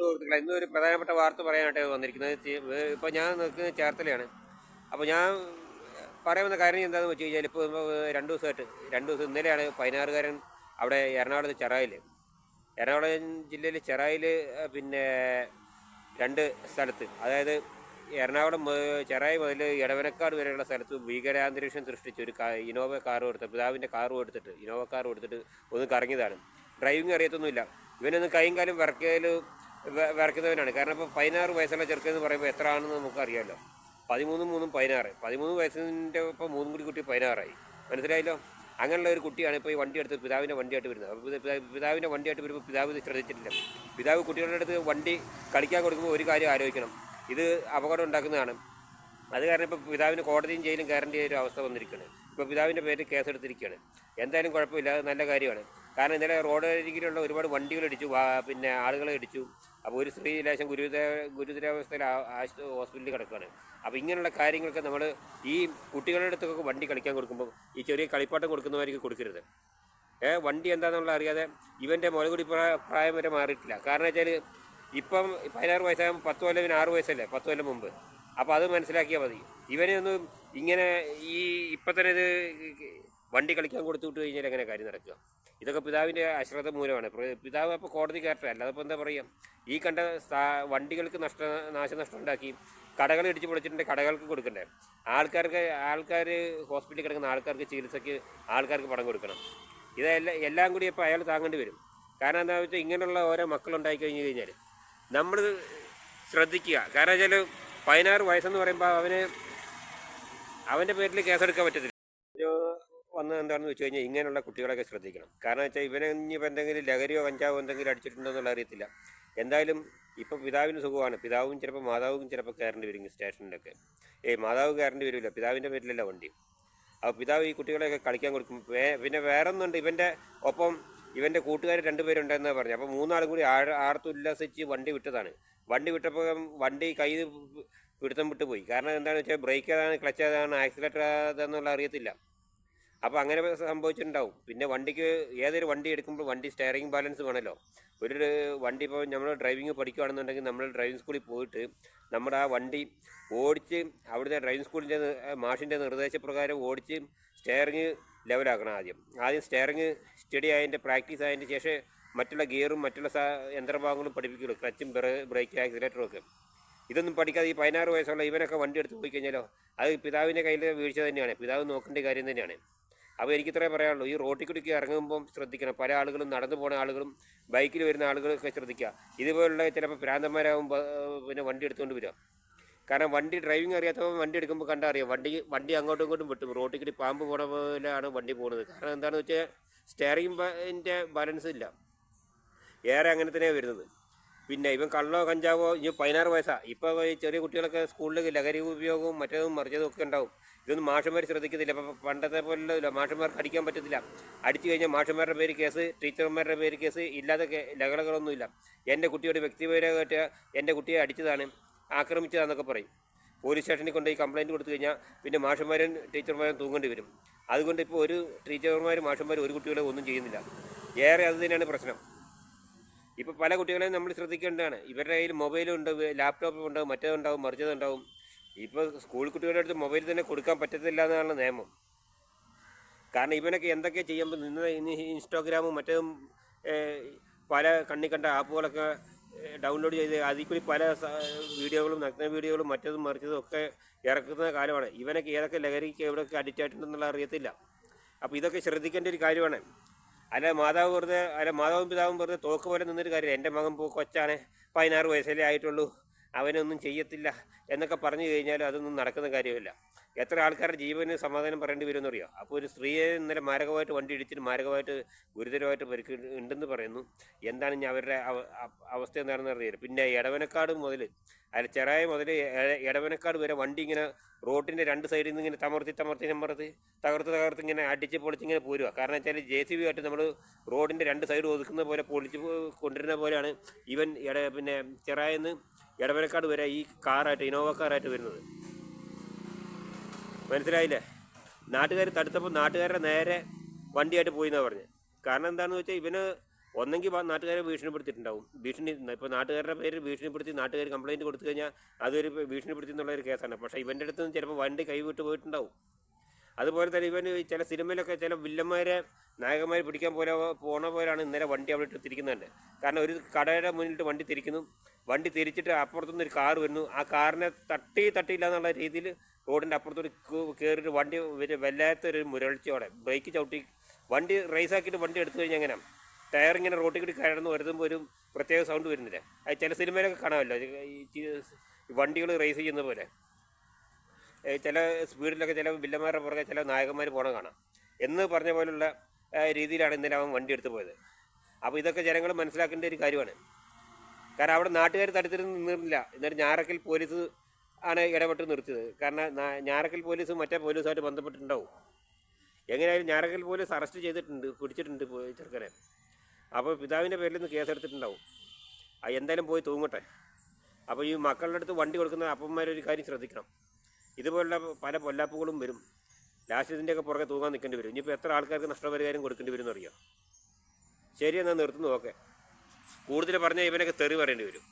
സുഹൃത്തുക്കളെ ഇന്ന് ഒരു പ്രധാനപ്പെട്ട വാർത്ത പറയാനായിട്ട് വന്നിരിക്കുന്നത്. ഇപ്പോൾ ഞാൻ നിൽക്കുന്നത് ചേർത്തലയാണ്. അപ്പോൾ ഞാൻ പറയുന്ന കാര്യം എന്താണെന്ന് വെച്ച് കഴിഞ്ഞാൽ ഇപ്പോൾ രണ്ട് ദിവസമായിട്ട് രണ്ട് ദിവസം ഇന്നലെയാണ് പതിനാറുകാരൻ അവിടെ എറണാകുളത്ത് ചെറായിൽ എറണാകുളം ജില്ലയിൽ ചെറായിൽ പിന്നെ രണ്ട് സ്ഥലത്ത്. അതായത് എറണാകുളം ചെറായി മുതൽ ഇടവനക്കാട് വരെയുള്ള സ്ഥലത്ത് ഭീകരാന്തരീക്ഷം സൃഷ്ടിച്ച് ഒരു ഇനോവ കാർ കൊടുത്ത് പിതാവിന്റെ കാർ കൊടുത്തിട്ട് ഇനോവ കാർ കൊടുത്തിട്ട് ഒന്ന് കറങ്ങിയതാണ്. ഡ്രൈവിംഗ് അറിയത്തൊന്നുമില്ല. ഇവനൊന്ന് കൈയും കാലും വിറക്കയിൽ വിറക്കുന്നവനാണ് കാരണം ഇപ്പോൾ പതിനാറ് വയസ്സുള്ള ചെറുക്കൻ എന്ന് പറയുമ്പോൾ എത്ര ആണെന്ന് നമുക്കറിയാമല്ലോ പതിമൂന്നും മൂന്നും പതിനാറ്. പതിമൂന്ന് വയസ്സിന്റെ ഇപ്പോൾ മൂന്നും കൂടി കുട്ടി പതിനാറായി. മനസ്സിലായല്ലോ? അങ്ങനെയുള്ള ഒരു കുട്ടിയാണ് ഇപ്പോൾ ഈ വണ്ടി എടുത്ത് പിതാവിന്റെ വണ്ടിയായിട്ട് വരുന്നത്. അപ്പോൾ പിതാ- പിതാ- പിതാവിന്റെ വണ്ടിയായിട്ട് വരുമ്പോൾ പിതാവ് ഇത് ശ്രദ്ധിച്ചിട്ടില്ല. പിതാവ് കുട്ടികളുടെ അടുത്ത് വണ്ടി കളിക്കാൻ കൊടുക്കുമ്പോൾ ഒരു കാര്യം ആലോചിക്കണം. ഇത് അപകടം ഉണ്ടാക്കുന്നതാണ്. അത് കാരണം ഇപ്പോൾ പിതാവിന് കോടതിയും ജയിലും കയറേണ്ട ഒരു അവസ്ഥ വന്നിരിക്കുകയാണ്. ഇപ്പോൾ പിതാവിന്റെ പേരിൽ കേസെടുത്തിരിക്കുകയാണ്. എന്തായാലും കുഴപ്പമില്ല. അത് നല്ല കാര്യമാണ്. കാരണം ഇന്നലെ റോഡ് അരികിലുള്ള ഒരുപാട് വണ്ടികൾ ഇടിച്ചു പിന്നെ ആളുകളെ ഇടിച്ചു. അപ്പോൾ ഒരു സ്ത്രീ ലേശം ഗുരുതര ഗുരുതരാവസ്ഥയിൽ ഹോസ്പിറ്റലിൽ കിടക്കുകയാണ് അപ്പോൾ ഇങ്ങനെയുള്ള കാര്യങ്ങളൊക്കെ നമ്മൾ ഈ കുട്ടികളുടെ അടുത്തൊക്കെ വണ്ടി കളിക്കാൻ കൊടുക്കുമ്പോൾ ഈ ചെറിയ കളിപ്പാട്ടം കൊടുക്കുന്നവർക്ക് കൊടുക്കരുത്. ഏ വണ്ടി എന്താണെന്നുള്ള അറിയാതെ ഇവന്റെ മുലകുടി പ്രാ- പ്രായം വരെ മാറിയിട്ടില്ല. കാരണം വെച്ചാൽ ഇപ്പം പതിനാറ് വയസ്സാകുമ്പോൾ പത്ത് കൊല്ലം ഇവന് ആറ് വയസ്സല്ലേ പത്ത് കൊല്ലം മുമ്പ്. അപ്പോൾ അത് മനസ്സിലാക്കിയാൽ മതി. ഇവനെ ഒന്നും ഇങ്ങനെ ഈ ഇപ്പം തന്നെ ഇത് വണ്ടി കളിക്കാൻ കൊടുത്തു വിട്ട് കഴിഞ്ഞാൽ എങ്ങനെ കാര്യം നടക്കുക? ഇതൊക്കെ പിതാവിന്റെ അശ്രദ്ധ മൂലമാണ്. പിതാവ് അപ്പോൾ കോടതി കയറട്ടെ അല്ലാതെ ഇപ്പോൾ എന്താ പറയുക? ഈ കണ്ട സ്ഥാ- വണ്ടികൾക്ക് നഷ്ട നാശനഷ്ടം ഉണ്ടാക്കി കടകൾ ഇടിച്ച് പൊളിച്ചിട്ടുണ്ട് കടകൾക്ക് കൊടുക്കണ്ടേ? ആൾക്കാർക്ക് ആൾക്കാർ ഹോസ്പിറ്റലിൽ കിടക്കുന്ന ആൾക്കാർക്ക് ചികിത്സയ്ക്ക് ആൾക്കാർക്ക് പണം കൊടുക്കണം. ഇതെല്ലാം എല്ലാം കൂടി ഇപ്പോൾ അയാൾ താങ്ങേണ്ടി വരും. കാരണം എന്താ വെച്ചാൽ ഇങ്ങനെയുള്ള ഓരോ മക്കളുണ്ടായി കഴിഞ്ഞ് കഴിഞ്ഞാൽ നമ്മൾ ശ്രദ്ധിക്കുക. കാരണം വെച്ചാൽ പതിനാറ് വയസ്സെന്ന് പറയുമ്പോൾ അവന് അവന്റെ പേരിൽ കേസെടുക്കാൻ പറ്റത്തില്ല. വന്ന് എന്താണെന്ന് വെച്ച് കഴിഞ്ഞാൽ ഇങ്ങനെയുള്ള കുട്ടികളൊക്കെ ശ്രദ്ധിക്കണം. കാരണം വെച്ചാൽ ഇവനെ ഇനിയിപ്പോൾ എന്തെങ്കിലും ലഹരിയോ കഞ്ചാവോ എന്തെങ്കിലും അടിച്ചിട്ടുണ്ടോ എന്നുള്ള അറിയത്തില്ല. എന്തായാലും ഇപ്പം പിതാവിന് സുഖമാണ്. പിതാവും ചിലപ്പോൾ മാതാവും ചിലപ്പോൾ കയറേണ്ടി വരും സ്റ്റേഷനിലൊക്കെ. ഏയ് മാതാവ് കയറേണ്ടി വരില്ല പിതാവിന്റെ പേരിലല്ല വണ്ടി. അപ്പോൾ പിതാവ് ഈ കുട്ടികളെയൊക്കെ കളിക്കാൻ കൊടുക്കും. പിന്നെ വേറെ ഒന്നുണ്ട് ഇവന്റെ ഒപ്പം ഇവന്റെ കൂട്ടുകാർ രണ്ടുപേരുണ്ടെന്ന് പറഞ്ഞു. അപ്പോൾ മൂന്നാളും കൂടി ആഴ ആർത്തുല്ലാസിച്ച് വണ്ടി വിട്ടതാണ്. വണ്ടി വിട്ടപ്പോൾ വണ്ടി കൈ പിടുത്തം വിട്ടുപോയി. കാരണം എന്താണെന്ന് വെച്ചാൽ ബ്രേക്ക് ഏതാണ് ക്ലച്ച് ഏതാണ് ആക്സിലേറ്റർ ഏതാണെന്നുള്ള അറിയത്തില്ല. അപ്പോൾ അങ്ങനെ സംഭവിച്ചിട്ടുണ്ടാവും. പിന്നെ വണ്ടിക്ക് ഏതൊരു വണ്ടി എടുക്കുമ്പോൾ വണ്ടി സ്റ്റെയറിംഗ് ബാലൻസ് വേണമല്ലോ ഒരു വണ്ടി ഇപ്പോൾ നമ്മൾ ഡ്രൈവിംഗ് പഠിക്കുകയാണെന്നുണ്ടെങ്കിൽ നമ്മൾ ഡ്രൈവിംഗ് സ്കൂളിൽ പോയിട്ട് നമ്മുടെ ആ വണ്ടി ഓടിച്ച് അവിടുത്തെ ഡ്രൈവിംഗ് സ്കൂളിന്റെ മാഷിന്റെ നിർദ്ദേശപ്രകാരം ഓടിച്ച് സ്റ്റെയറിങ് ലെവലാക്കണം ആദ്യം. ആദ്യം സ്റ്റെയറിങ് സ്റ്റഡി ആയതിന്റെ പ്രാക്ടീസ് ആയതിന്റെ ശേഷം മറ്റുള്ള ഗിയറും മറ്റുള്ള യന്ത്രഭാഗങ്ങളും പഠിപ്പിക്കുള്ളൂ. ക്ലച്ചും ബ്രേക്ക് ആക്സിലേറ്ററും ഒക്കെ. ഇതൊന്നും പഠിക്കാതെ ഈ പതിനാറ് വയസ്സുള്ള ഇവനൊക്കെ വണ്ടി എടുത്ത് പോയി കഴിഞ്ഞാലോ? അത് പിതാവിന്റെ കയ്യിൽ വീഴ്ച തന്നെയാണ്. പിതാവ് നോക്കേണ്ട കാര്യം തന്നെയാണ്. അപ്പോൾ എനിക്ക് ഇത്രേ പറയാനുള്ളൂ. ഈ റോട്ടിൽ കൂടിയൊക്കെ ഇറങ്ങുമ്പം ശ്രദ്ധിക്കണം. പല ആളുകളും നടന്നു പോകുന്ന ആളുകളും ബൈക്കിൽ വരുന്ന ആളുകളൊക്കെ ശ്രദ്ധിക്കുക. ഇതുപോലുള്ള ചിലപ്പോൾ ഭ്രാന്തന്മാരാകുമ്പോൾ പിന്നെ വണ്ടി എടുത്തുകൊണ്ട് വരിക. കാരണം വണ്ടി ഡ്രൈവിംഗ് അറിയാത്തവൻ വണ്ടി എടുക്കുമ്പോൾ കണ്ടാൽ അറിയാം. വണ്ടി വണ്ടി അങ്ങോട്ടും ഇങ്ങോട്ടും വിട്ടും. റോട്ടിൽ കൂടി പാമ്പ് പോണ പോലെയാണ് വണ്ടി പോകുന്നത് കാരണം എന്താണെന്ന് വെച്ചാൽ സ്റ്റെയറിംഗ് ബാലൻസ് ഇല്ല. ഏറെ അങ്ങനെ തന്നെയാണ് വരുന്നത്. പിന്നെ ഇവൻ കള്ളോ കഞ്ചാവോ ഇനി പതിനാറ് വയസ്സാ. ഇപ്പോൾ ഈ ചെറിയ കുട്ടികളൊക്കെ സ്കൂളിൽ ലഹരി ഉപയോഗവും മറ്റേതും മറിച്ചതും ഒക്കെ ഉണ്ടാവും. ഇതൊന്നും മാഷന്മാർ ശ്രദ്ധിക്കത്തില്ല. ഇപ്പം പണ്ടത്തെ പോലെ മാഷന്മാർക്ക് അടിക്കാൻ പറ്റത്തില്ല. അടിച്ചു കഴിഞ്ഞാൽ മാഷന്മാരുടെ പേര് കേസ് ടീച്ചർമാരുടെ പേര് കേസ് ഇല്ലാതെ കേ- ലഹളകളൊന്നുമില്ല. എന്റെ കുട്ടിയുടെ വ്യക്തിപരമായിട്ട് എന്റെ കുട്ടിയെ അടിച്ചതാണ് ആക്രമിച്ചതാണെന്നൊക്കെ പറയും. പോലീസ് സ്റ്റേഷനിൽ കൊണ്ടുപോയി കംപ്ലയിന്റ് കൊടുത്തു കഴിഞ്ഞാൽ പിന്നെ മാഷന്മാരും ടീച്ചർമാരും തൂങ്ങേണ്ടി വരും. അതുകൊണ്ട് ഇപ്പോൾ ഒരു ടീച്ചർമാരും മാഷന്മാരും ഒരു കുട്ടികളെ ഒന്നും ചെയ്യുന്നില്ല. ഏറെ അത് തന്നെയാണ് പ്രശ്നം. ഇപ്പോൾ പല കുട്ടികളെയും നമ്മൾ ശ്രദ്ധിക്കേണ്ടതാണ്. ഇവരുടെ കയ്യിൽ മൊബൈലും ഉണ്ട് ലാപ്ടോപ്പും ഉണ്ടാവും മറ്റേതുണ്ടാവും മറിച്ചതുണ്ടാവും. ഇപ്പോൾ സ്കൂൾ കുട്ടികളുടെ അടുത്ത് മൊബൈൽ തന്നെ കൊടുക്കാൻ പറ്റത്തില്ല എന്നാണ് നിയമം. കാരണം ഇവനൊക്കെ എന്തൊക്കെ ചെയ്യുമ്പോൾ നിന്ന് ഇന്ന് ഇൻസ്റ്റാഗ്രാമും മറ്റേതും പല കണ്ണി കണ്ട ആപ്പുകളൊക്കെ ഡൗൺലോഡ് ചെയ്ത് അതിൽ കൂടി പല വീഡിയോകളും നഗ്ന വീഡിയോകളും മറ്റതും മറിച്ചതും ഒക്കെ ഇറക്കുന്ന കാലമാണ്. ഇവനൊക്കെ ഏതൊക്കെ ലഹരിക്ക് എവിടെയൊക്കെ അഡിക്റ്റ് ആയിട്ടുണ്ടെന്നുള്ള അറിയത്തില്ല. അപ്പോൾ ഇതൊക്കെ ശ്രദ്ധിക്കേണ്ട ഒരു കാര്യമാണ്. അല്ല മാതാവ് വെറുതെ അല്ല മാതാവും പിതാവും വെറുതെ തോക്ക് പോലെ നിന്നൊരു കാര്യം എന്റെ മകൻ പോ കൊച്ചാണ്. പതിനാറ് വയസ്സല്ലേ ആയിട്ടുള്ളൂ. അവനൊന്നും ചെയ്യത്തില്ല എന്നൊക്കെ പറഞ്ഞു കഴിഞ്ഞാൽ അതൊന്നും നടക്കുന്ന കാര്യമില്ല. എത്ര ആൾക്കാരുടെ ജീവന് സമാധാനം പറയേണ്ടി വരുമെന്ന് അറിയാം അപ്പോൾ ഒരു സ്ത്രീയെ ഇന്നലെ മാരകമായിട്ട് വണ്ടി ഇടിച്ചിട്ട് മാരകമായിട്ട് ഗുരുതരമായിട്ട് പരിക്ക് ഉണ്ടെന്ന് പറയുന്നു. എന്താണ് ഇനി അവരുടെ അവ- അവസ്ഥ എന്താണെന്ന് അറിയില്ല. പിന്നെ ഇടവനക്കാട് മുതൽ അതിൽ ചെറായ മുതൽ ഇടവനക്കാട് വരെ വണ്ടി ഇങ്ങനെ റോഡിന്റെ രണ്ട് സൈഡിൽ നിന്ന് ഇങ്ങനെ തമർത്തി തമർത്തി തമർത്തി തകർത്ത് തകർത്ത് ഇങ്ങനെ അടിച്ച് പൊളിച്ച് ഇങ്ങനെ പോരുക കാരണം വെച്ചാൽ ജെ സി ബി ആയിട്ട് നമ്മൾ റോഡിന്റെ രണ്ട് സൈഡ് ഒതുക്കുന്ന പോലെ പൊളിച്ച് കൊണ്ടുവരുന്ന പോലെയാണ് ഇവൻ ഇട പിന്നെ ചെറായെന്ന് എടവനക്കാട് വരെ ഈ കാറായിട്ട് ഇനോവ കാറായിട്ട് വരുന്നത്. മനസ്സിലായില്ലേ? നാട്ടുകാർ തടുത്തപ്പോൾ നാട്ടുകാരുടെ നേരെ വണ്ടിയായിട്ട് പോയി എന്നാണ് പറഞ്ഞത് കാരണം എന്താണെന്ന് വെച്ചാൽ ഇവന് ഒന്നെങ്കിൽ നാട്ടുകാരെ ഭീഷണിപ്പെടുത്തിയിട്ടുണ്ടാവും. ഭീഷണി ഇപ്പോൾ നാട്ടുകാരുടെ പേര് ഭീഷണിപ്പെടുത്തി നാട്ടുകാർ കംപ്ലയിന്റ് കൊടുത്തു കഴിഞ്ഞാൽ അതൊരു ഭീഷണിപ്പെടുത്തി എന്നുള്ളൊരു കേസാണ്. പക്ഷേ ഇവന്റെ അടുത്ത് നിന്ന് ചിലപ്പോൾ വണ്ടി കൈവിട്ട് പോയിട്ടുണ്ടാവും. അതുപോലെ തന്നെ ഇവൻ ചില സിനിമയിലൊക്കെ ചില വില്ലന്മാരെ നായകന്മാരെ പിടിക്കാൻ പോലെ പോണ പോലെയാണ് ഇന്നലെ വണ്ടി അവിടെ ഇട്ട് തിരിക്കുന്നുണ്ട്. കാരണം ഒരു കടയുടെ മുന്നിലിട്ട് വണ്ടി തിരിക്കുന്നു. വണ്ടി തിരിച്ചിട്ട് അപ്പുറത്തുനിന്ന് ഒരു കാർ വരുന്നു. ആ കാറിനെ തട്ടി തട്ടിയില്ല എന്നുള്ള രീതിയിൽ റോഡിന്റെ അപ്പുറത്തോട്ട് കയറിയിട്ട് വണ്ടി വല്ലാത്തൊരു മുരൾച്ചയോടെ ബ്രേക്ക് ചവിട്ടി വണ്ടി റേസ് ആക്കിയിട്ട് വണ്ടി എടുത്തു കഴിഞ്ഞാൽ എങ്ങനെ? ടയർ ഇങ്ങനെ റോട്ടിൽ കൂടി കയറുന്നു വരുമ്പോൾ ഒരു പ്രത്യേക സൗണ്ട് വരുന്നില്ല? അത് ചില സിനിമയിലൊക്കെ കാണാമല്ലോ ഈ വണ്ടികൾ റേസ് ചെയ്യുന്ന പോലെ. ചില സ്പീഡിലൊക്കെ ചില വില്ലന്മാരുടെ പുറകെ ചില നായകന്മാർ പോകണം കാണാം. എന്ന് പറഞ്ഞ പോലുള്ള രീതിയിലാണ് ഇന്നലെ അവൻ വണ്ടി എടുത്തു പോയത്. അപ്പോൾ ഇതൊക്കെ ജനങ്ങൾ മനസ്സിലാക്കേണ്ട ഒരു കാര്യമാണ്. കാരണം അവിടെ നാട്ടുകാർ തടുത്തിരുന്ന് നിന്നിരുന്നില്ല. എന്നിട്ട് ഞാറക്കൽ പോലീസ് ആണ് ഇടപെട്ട് നിർത്തിയത്. കാരണം ഞാറക്കൽ പോലീസ് മറ്റേ പോലീസുമായിട്ട് ബന്ധപ്പെട്ടിട്ടുണ്ടാവും. എങ്ങനെയായാലും ഞാറക്കൽ പോലീസ് അറസ്റ്റ് ചെയ്തിട്ടുണ്ട് പിടിച്ചിട്ടുണ്ട് ചെറുക്കനെ. അപ്പോൾ പിതാവിന്റെ പേരിൽ നിന്ന് കേസെടുത്തിട്ടുണ്ടാവും. എന്തായാലും പോയി തൂങ്ങട്ടെ. അപ്പോൾ ഈ മക്കളുടെ അടുത്ത് വണ്ടി കൊടുക്കുന്ന അപ്പന്മാരൊരു കാര്യം ശ്രദ്ധിക്കണം. ഇതുപോലുള്ള പല പൊല്ലാപ്പുകളും വരും. ലാസ്റ്റ് ഇതിന്റെയൊക്കെ പുറകെ തൂങ്ങാൻ നിൽക്കേണ്ടി വരും. ഇനിയിപ്പോൾ എത്ര ആൾക്കാർക്ക് നഷ്ടപരിഹാരം കൊടുക്കേണ്ടി വരും എന്നറിയോ ശരി എന്നാൽ നിർത്തുന്നു. ഓക്കെ. കൂടുതൽ പറഞ്ഞാൽ ഇവനൊക്കെ തെറി പറയേണ്ടി വരും.